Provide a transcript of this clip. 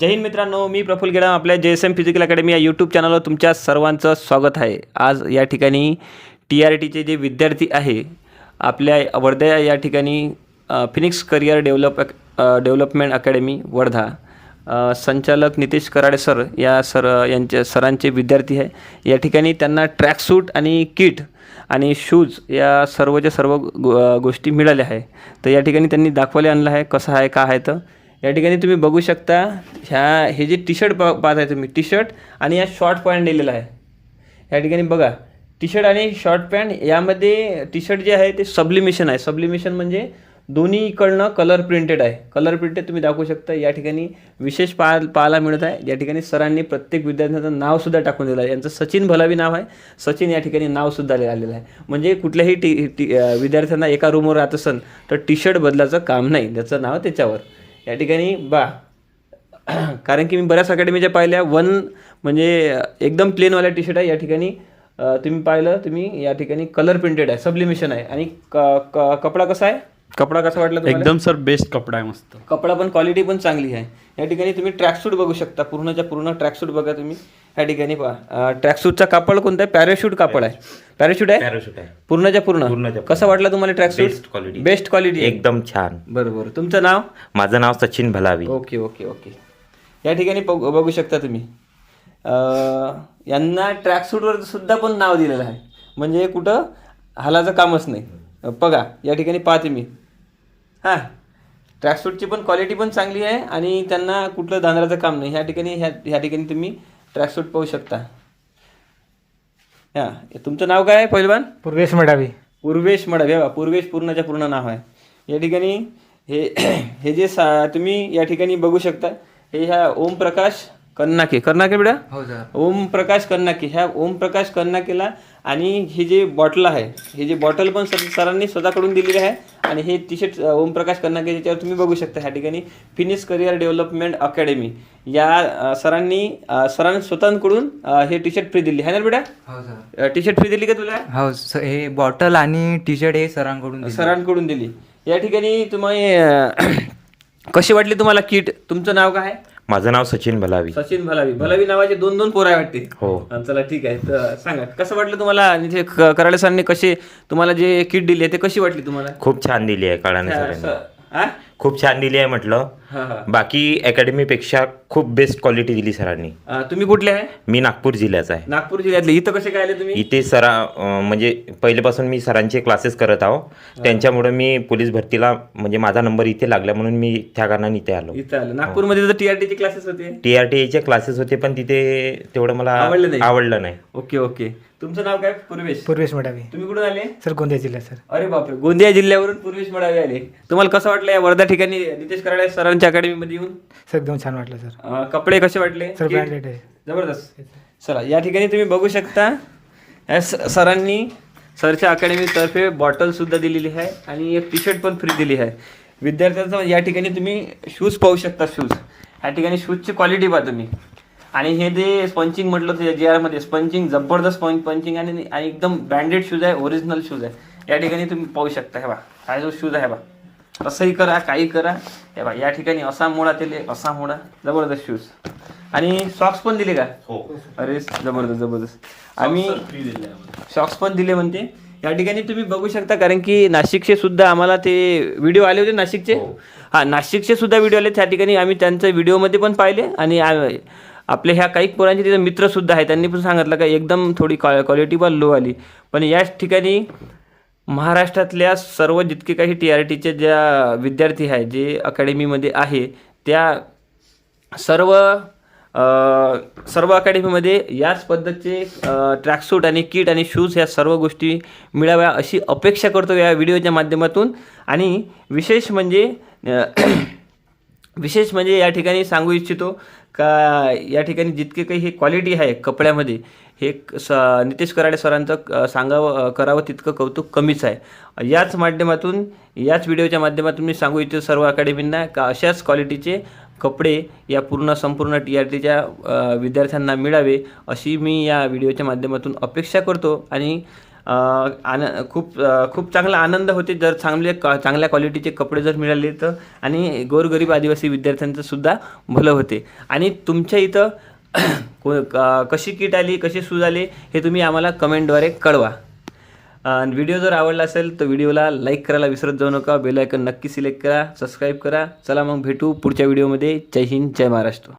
जय हिंद मित्रांनो मी प्रफुल गेडाम आपल्या J S M physical academy या यूट्यूब चॅनलवर तुमच्या सर्वांचं स्वागत आहे. आज या ठिकाणी टी आर टीचे जे विद्यार्थी आहे आपल्या वर्धा या ठिकाणी phoenix career develop development academy Wardha. संचालक नितेश कराडे सर या सर यांच्या सरांचे विद्यार्थी आहे. या ठिकाणी त्यांना ट्रॅकसूट आणि किट आणि शूज या सर्वच्या सर्व गो गोष्टी मिळाल्या आहे. तर या ठिकाणी त्यांनी दाखवले आणलं आहे कसं आहे का आहे तर या ठिकाणी तुम्ही बघू शकता ह्या हे जे टी शर्ट पा पाहत आहे तुम्ही टी शर्ट आणि या शॉर्ट पॅन्ट दिलेला आहे. या ठिकाणी बघा टी शर्ट आणि शॉर्ट पॅन्ट यामध्ये टी शर्ट जे आहे ते सब्लिमेशन आहे. सब्लिमेशन म्हणजे दोन्हीकडनं कलर प्रिंटेड आहे. कलर प्रिंटेड तुम्ही दाखवू शकता या ठिकाणी विशेष पाहा पाहायला मिळत आहे. या ठिकाणी सरांनी प्रत्येक विद्यार्थ्यांचं नावसुद्धा टाकून दिलं आहे. यांचं सचिन भलावी नाव आहे. सचिन या ठिकाणी नावसुद्धा आलेलं आहे. म्हणजे कुठल्याही टी टी विद्यार्थ्यांना एका रूमवर राहत असेल तर टी शर्ट बदलायचं काम नाही. त्याचं नाव त्याच्यावर. या ठिकाणी बा कारण की मी बऱ्याच अकॅडमीच्या पाहिल्या. वन म्हणजे एकदम प्लेनवाल्या टी शर्ट आहे. या ठिकाणी तुम्ही पाहिलं तुम्ही या ठिकाणी कलर प्रिंटेड आहे. सब्लिमेशन आहे. आणि क- क- कपडा कसा आहे? कपडा कसा वाटला एकदम सर बेस्ट कपडा आहे मस्त. कपडा पण क्वालिटी पण चांगली आहे. या ठिकाणी तुम्ही ट्रॅकसूट बघू शकता. पूर्णच्या पूर्ण ट्रॅकसूट बघा तुम्ही. या ठिकाणी पहा. ट्रॅकसूटचा कापड कोणता आहे? पॅराशूट कापड आहे. पॅराशूट आहे? पॅराशूट आहे. पूर्णच्या पूर्ण? पूर्णच्या कसं वाटलं तुम्हाला Best tracksuit quality. Best quality एकदम छान. बरोबर तुमचं नाव? माझं नाव Sachin Bhalavi. Okay okay okay. या ठिकाणी बघ- बघू शकता तुम्ही. अं, यांना ट्रॅकसूटवर सुद्धा पण नाव दिलेलं आहे. म्हणजे कुठं? हालाचं कामच नाही. अं, बघा या ठिकाणी पाहते मी. हां. ट्रॅकसूटची पण क्वालिटी पण चांगली आहे आणि त्यांना कुठलं धांदराचं काम नाही. ह्या ठिकाणी ह्या ह्या ठिकाणी तुम्ही ट्रॅकसूट पाहू शकता. हां तुमचं नाव काय आहे पहिलवान पूर्वेश मडावी. पूर्वेश मडा बघा पूर्वेश पूर्णच्या पूर्ण नाव आहे. या ठिकाणी हे हे जे सा तुम्ही या ठिकाणी बघू शकता हे ह्या ओमप्रकाश कन्नाके कर्नाके बेटा? हो ओम प्रकाश कन्नाके ह्या ओम प्रकाश कन्नाकेला आणि हे जे बॉटल आहे हे जे बॉटल पण सर सरांनी स्वतःकडून दिलेली आहे आणि हे टी शर्ट ओम प्रकाश कन्नाके याच्यावर तुम्ही बघू शकता ह्या ठिकाणी. फिनिक्स करिअर डेव्हलपमेंट अकॅडमी या सरांनी सरांनी स्वतःकडून हे टी शर्ट फ्री दिली. आहे ना बेटा? हो सर. टी शर्ट फ्री दिली का तुला? हो हे बॉटल आणि टी शर्ट हे सरांकडून. सरांकडून दिली. या ठिकाणी तुम्ही कशी वाटली तुम्हाला किट तुमचं नाव काय? आहे? माझं नाव सचिन भलावी. सचिन भलावी. भलावी नावाचे दोन दोन पोरं आहे वाटते हो. चला ठीक आहे. तर सांगा कसं वाटलं तुम्हाला? आणि ते क- कराडे सरांनी कसे तुम्हाला जे किट दिली आहे ते कशी वाटली तुम्हाला? खूप छान दिली आहे कळाने सरांनी. हा? खूप छान दिली आहे म्हटलं. हा, हा. बाकी अकॅडमीपेक्षा खूप बेस्ट क्वालिटी दिली सरांनी. अं, तुम्ही कुठले आहे? मी नागपूर जिल्ह्याचा आहे. नागपूर जिल्ह्यातले. इथं कसे काय आले तुम्ही? इथे सरा अं, म्हणजे पहिल्यापासून मी सरांचे क्लासेस करत आहो. त्यांच्यामुळे मी पोलीस भरतीला म्हणजे माझा नंबर इथे लागला म्हणून मी त्या कारणाने इथे आलो. इथं आलं. नागपूरमध्ये तर टीआरटी चे क्लासेस होते. टी आर टी क्लासेस होते पण तिथे तेवढं मला आवडलं नाही? आवडलं नाही. Okay okay. तुमचं नाव काय? पूर्वेश. पूर्वेश मडावी. तुम्ही कुठून आले? सर गोंदिया जिल्हा सर. अरे बापरे. गोंदिया जिल्ह्यावरून पूर्वेश मडावे आले. तुम्हाला कसं वाटलं या वर्धा ठिकाणी नितेश कराडे सरांच्या अकॅडमीमध्ये येऊन? सर एकदम छान वाटलं सर. अं, कपडे कसे वाटले? सर? ब्रँडेड आहे. जबरदस्त. चला या ठिकाणी तुम्ही बघू शकता या स- सरांनी सरच्या अकॅडमीतर्फे बॉटल सुद्धा दिलेली आहे आणि एक टी शर्ट पण फ्री दिली आहे. विद्यार्थ्यांचं या ठिकाणी तुम्ही शूज पाहू शकता शूज या ठिकाणी शूजची क्वालिटी पहा तुम्ही. आणि हे जे स्पंचिंग म्हटलं ते जे आरमध्ये स्पंचिंग जबरदस्त पंच पंचिंग आणि आणि एकदम ब्रँडेड शूज आहे ओरिजिनल शूज आहे. या ठिकाणी तुम्ही पाहू शकता हे बा हा जो शूज आहे बा असंही करा काही करा. हे बा या ठिकाणी असा मोडा दिले असा मोडा. जबरदस्त शूज आणि सॉक्स पण दिले का? हो. अरे जबरदस्त जबरदस्त. आम्ही शॉक्स पण दिले म्हणते. या ठिकाणी तुम्ही बघू शकता कारण की नाशिकचे सुद्धा आम्हाला ते व्हिडिओ आले होते नाशिकचे. हा. नाशिकचे सुद्धा व्हिडिओ आले. त्या ठिकाणी आम्ही त्यांच्या व्हिडिओमध्ये पण पाहिले. आणि आ- आपले ह्या काही पोरांचे तिथे मित्र सुद्धा आहे त्यांनी पण सांगितलं का एकदम थोडी क्वालिटी पण लो आली. पण याच ठिकाणी महाराष्ट्रातल्या सर्व जितके काही टी आर टीचे ज्या विद्यार्थी आहे जे अकॅडमीमध्ये आहे त्या सर्व सर्व अकॅडमीमध्ये याच पद्धतीचे ट्रॅकसूट आणि किट आणि शूज ह्या सर्व गोष्टी मिळाव्या अशी अपेक्षा करतो या व्हिडिओच्या माध्यमातून. आणि विशेष म्हणजे विशेष म्हणजे या ठिकाणी सांगू इच्छितो का या ठिकाणी जितके काही हे क्वालिटी आहे कपड्यामध्ये हे क- स नितेश कराडे सरांचं सांगावं करावं तितकं कौतुक कमीच आहे. याच माध्यमातून याच व्हिडिओच्या माध्यमातून मी सांगू इच्छितो सर्व अकॅडमींना का अशाच क्वालिटीचे कपडे या पूर्ण संपूर्ण टी आर टीच्या विद्यार्थ्यांना मिळावे अशी मी या व्हिडिओच्या माध्यमातून अपेक्षा करतो. आणि आन खूप खूप चांगला आनंद होते जर चांगले क चांगल्या क्वालिटीचे कपडे जर मिळाले तर. आणि गोरगरीब आदिवासी विद्यार्थ्यांचं सुद्धा भलं होते. आणि तुमच्या इथं कशी किट आली कशी सूज आली हे तुम्ही आम्हाला कमेंटद्वारे कळवा. आणि व्हिडिओ जर आवडला असेल तर व्हिडिओला लाईक करायला विसरत जाऊ नका बेल आयकन नक्की सिलेक्ट करा सबस्क्राईब करा. चला मग भेटू पुढच्या व्हिडिओमध्ये. जय हिंद जय महाराष्ट्र.